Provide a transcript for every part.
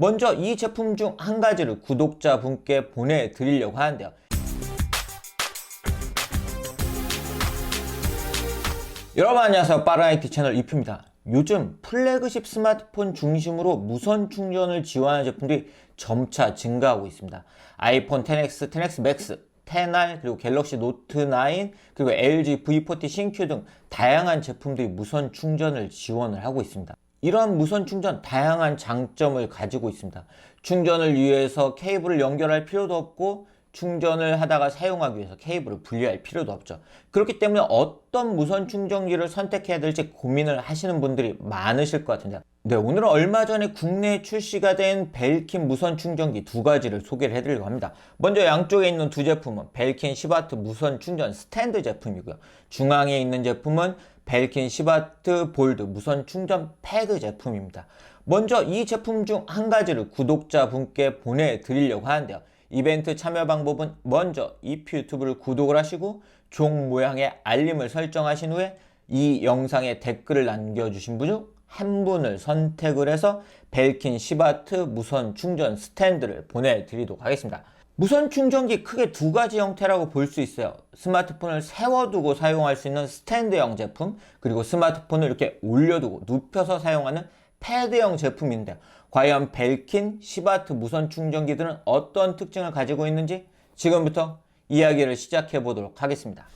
먼저 이 제품 중 한 가지를 구독자분께 보내드리려고 하는데요. 여러분 안녕하세요. IT 채널 이프입니다. 요즘 플래그십 스마트폰 중심으로 무선 충전을 지원하는 제품들이 점차 증가하고 있습니다. 아이폰 10X, 10X Max, 10R 그리고 갤럭시 노트 9 그리고 LG V40 신큐 등 다양한 제품들이 무선 충전을 지원을 하고 있습니다 이러한 무선 충전 다양한 장점을 가지고 있습니다 충전을 위해서 케이블을 연결할 필요도 없고 충전을 하다가 사용하기 위해서 케이블을 분리할 필요도 없죠. 그렇기 때문에 어떤 무선 충전기를 선택해야 될지 고민을 하시는 분들이 많으실 것 같은데 네, 오늘은 얼마 전에 국내에 출시가 된 벨킨 무선 충전기 두 가지를 소개를 해드리려고 합니다. 먼저 양쪽에 있는 두 제품은 벨킨 10W 무선 충전 스탠드 제품이고요. 중앙에 있는 제품은 벨킨 10W 볼드 무선 충전 패드 제품입니다. 먼저 이 제품 중 한 가지를 구독자분께 보내드리려고 하는데요. 이벤트 참여 방법은 먼저 이프 유튜브를 구독을 하시고 종 모양의 알림을 설정하신 후에 이 영상에 댓글을 남겨주신 분 중 한 분을 선택을 해서 벨킨 10W 무선 충전 스탠드를 보내드리도록 하겠습니다. 무선 충전기 크게 두 가지 형태라고 볼 수 있어요. 스마트폰을 세워두고 사용할 수 있는 스탠드형 제품, 그리고 스마트폰을 이렇게 올려두고 눕혀서 사용하는 패드형 제품인데 과연 벨킨 10W 무선 충전기들은 어떤 특징을 가지고 있는지 지금부터 이야기를 시작해 보도록 하겠습니다.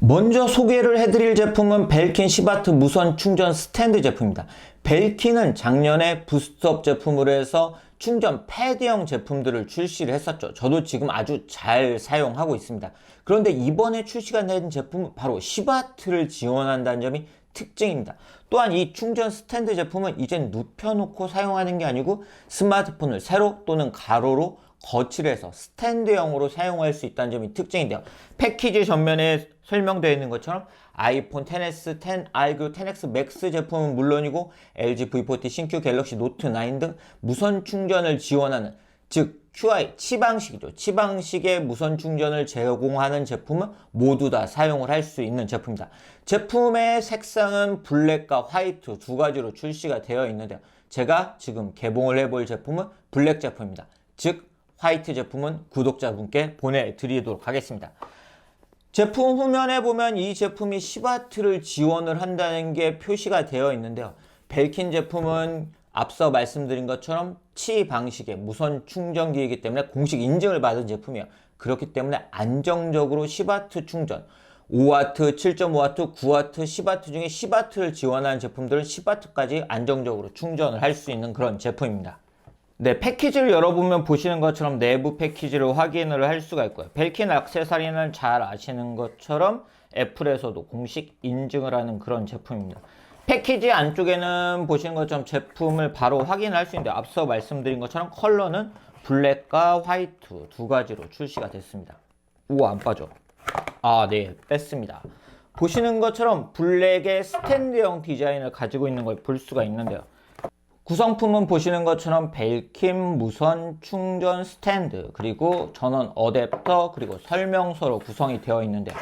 먼저 소개를 해드릴 제품은 벨킨 10W 무선 충전 스탠드 제품입니다. 벨킨은 작년에 부스트업 제품으로 해서 충전 패드형 제품들을 출시를 했었죠. 저도 지금 아주 잘 사용하고 있습니다. 그런데 이번에 출시가 된 제품은 바로 10W를 지원한다는 점이 특징입니다. 또한 이 충전 스탠드 제품은 이젠 눕혀놓고 사용하는 게 아니고 스마트폰을 세로 또는 가로로 거치해서 스탠드형으로 사용할 수 있다는 점이 특징인데요. 패키지 전면에 설명되어 있는 것처럼 아이폰 10s, 10R, 그리고 10X Max 제품은 물론이고 LG V40 신규 갤럭시 노트 9 등 무선 충전을 지원하는 즉 QI 치방식이죠. 치방식의 무선 충전을 제공하는 제품은 모두 다 사용을 할 수 있는 제품입니다. 제품의 색상은 블랙과 화이트 두 가지로 출시가 되어 있는데요. 제가 지금 개봉을 해볼 제품은 블랙 제품입니다. 즉 화이트 제품은 구독자분께 보내드리도록 하겠습니다. 제품 후면에 보면 이 제품이 10W를 지원을 한다는 게 표시가 되어 있는데요. 벨킨 제품은 앞서 말씀드린 것처럼 치 방식의 무선 충전기이기 때문에 공식 인증을 받은 제품이에요. 그렇기 때문에 안정적으로 10W 충전, 5W, 7.5W, 9W, 10W 중에 10W를 지원하는 제품들은 10W까지 안정적으로 충전을 할 수 있는 그런 제품입니다. 네, 패키지를 열어보면 보시는 것처럼 내부 패키지를 확인을 할 수가 있고요. 벨킨 액세서리는 잘 아시는 것처럼 애플에서도 공식 인증을 하는 그런 제품입니다. 패키지 안쪽에는 보시는 것처럼 제품을 바로 확인할 수 있는데 앞서 말씀드린 것처럼 컬러는 블랙과 화이트 두 가지로 출시가 됐습니다. 우와 안 빠져. 아, 네, 뺐습니다. 보시는 것처럼 블랙의 스탠드형 디자인을 가지고 있는 걸 볼 수가 있는데요. 구성품은 보시는 것처럼 벨킨 무선 충전 스탠드 그리고 전원 어댑터 그리고 설명서로 구성이 되어 있는데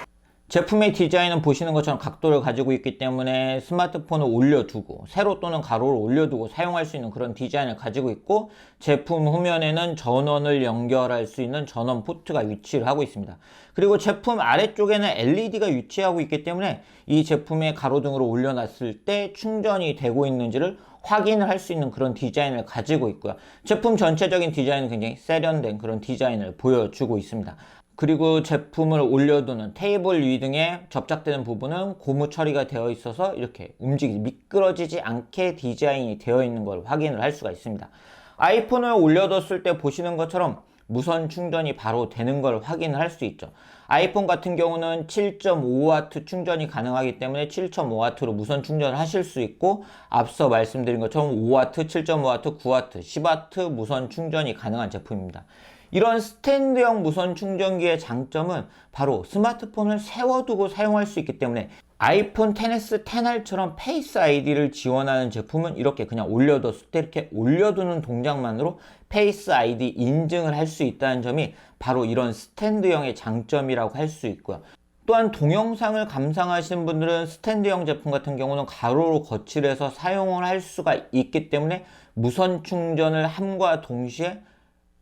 제품의 디자인은 보시는 것처럼 각도를 가지고 있기 때문에 스마트폰을 올려두고 세로 또는 가로를 올려두고 사용할 수 있는 그런 디자인을 가지고 있고 제품 후면에는 전원을 연결할 수 있는 전원 포트가 위치를 하고 있습니다. 그리고 제품 아래쪽에는 LED가 위치하고 있기 때문에 이 제품의 가로등으로 올려놨을 때 충전이 되고 있는지를 확인을 할 수 있는 그런 디자인을 가지고 있고요. 제품 전체적인 디자인은 굉장히 세련된 그런 디자인을 보여주고 있습니다. 그리고 제품을 올려두는 테이블 위 등에 접착되는 부분은 고무 처리가 되어 있어서 이렇게 움직이지 미끄러지지 않게 디자인이 되어 있는 걸 확인을 할 수가 있습니다. 아이폰을 올려뒀을 때 보시는 것처럼 무선 충전이 바로 되는 걸 확인을 할 수 있죠. 아이폰 같은 경우는 7.5W 충전이 가능하기 때문에 7.5W로 무선 충전을 하실 수 있고 앞서 말씀드린 것처럼 5W, 7.5W, 9W, 10W 무선 충전이 가능한 제품입니다. 이런 스탠드형 무선 충전기의 장점은 바로 스마트폰을 세워두고 사용할 수 있기 때문에 아이폰 10s, 10R처럼 페이스 아이디를 지원하는 제품은 이렇게 그냥 올려뒀을 때 이렇게 올려두는 동작만으로 페이스 아이디 인증을 할 수 있다는 점이 바로 이런 스탠드형의 장점이라고 할 수 있고요. 또한 동영상을 감상하시는 분들은 스탠드형 제품 같은 경우는 가로로 거치를 해서 사용을 할 수가 있기 때문에 무선 충전을 함과 동시에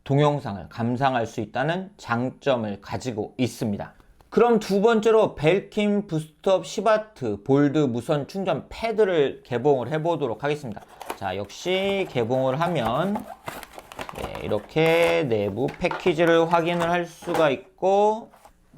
동영상을 감상할 수 있다는 장점을 가지고 있습니다. 그럼 두 번째로 벨킨 부스트업 10W 볼드 무선 충전 패드를 개봉을 해보도록 하겠습니다. 자, 역시 개봉을 하면 네, 이렇게 내부 패키지를 확인을 할 수가 있고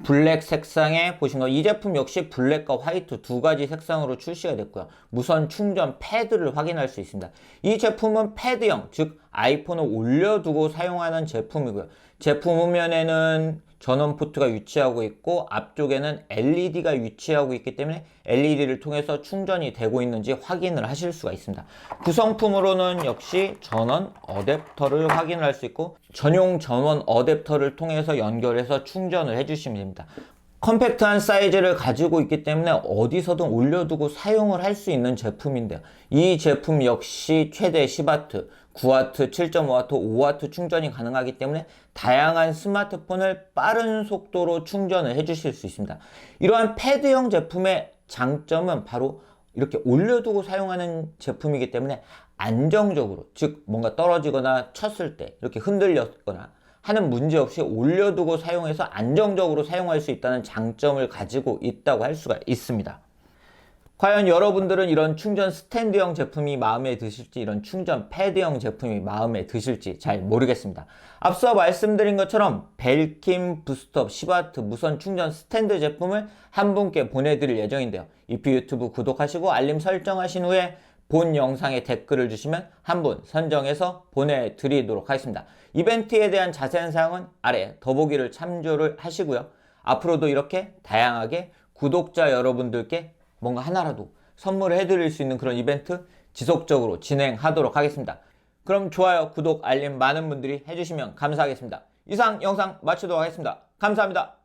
블랙 색상에 보신 거 이 제품 역시 블랙과 화이트 두 가지 색상으로 출시가 됐고요. 무선 충전 패드를 확인할 수 있습니다. 이 제품은 패드형, 즉 아이폰을 올려두고 사용하는 제품이고요. 제품 후면에는 전원 포트가 위치하고 있고 앞쪽에는 LED가 위치하고 있기 때문에 LED를 통해서 충전이 되고 있는지 확인을 하실 수가 있습니다. 구성품으로는 역시 전원 어댑터를 확인을 할수 있고 전용 전원 어댑터를 통해서 연결해서 충전을 해주시면 됩니다. 컴팩트한 사이즈를 가지고 있기 때문에 어디서든 올려두고 사용을 할 수 있는 제품인데요. 이 제품 역시 최대 10W, 9W, 7.5W, 5W 충전이 가능하기 때문에 다양한 스마트폰을 빠른 속도로 충전을 해주실 수 있습니다. 이러한 패드형 제품의 장점은 바로 이렇게 올려두고 사용하는 제품이기 때문에 안정적으로, 즉 뭔가 떨어지거나 쳤을 때 이렇게 흔들렸거나 하는 문제 없이 올려두고 사용해서 안정적으로 사용할 수 있다는 장점을 가지고 있다고 할 수가 있습니다. 과연 여러분들은 이런 충전 스탠드형 제품이 마음에 드실지 이런 충전 패드형 제품이 마음에 드실지 잘 모르겠습니다. 앞서 말씀드린 것처럼 벨킨 부스트업 10W 무선 충전 스탠드 제품을 한 분께 보내드릴 예정인데요. 이피 유튜브 구독하시고 알림 설정하신 후에 본 영상에 댓글을 주시면 한 분 선정해서 보내드리도록 하겠습니다. 이벤트에 대한 자세한 사항은 아래 더보기를 참조를 하시고요. 앞으로도 이렇게 다양하게 구독자 여러분들께 뭔가 하나라도 선물을 해드릴 수 있는 그런 이벤트 지속적으로 진행하도록 하겠습니다. 그럼 좋아요, 구독, 알림 많은 분들이 해주시면 감사하겠습니다. 이상 영상 마치도록 하겠습니다. 감사합니다.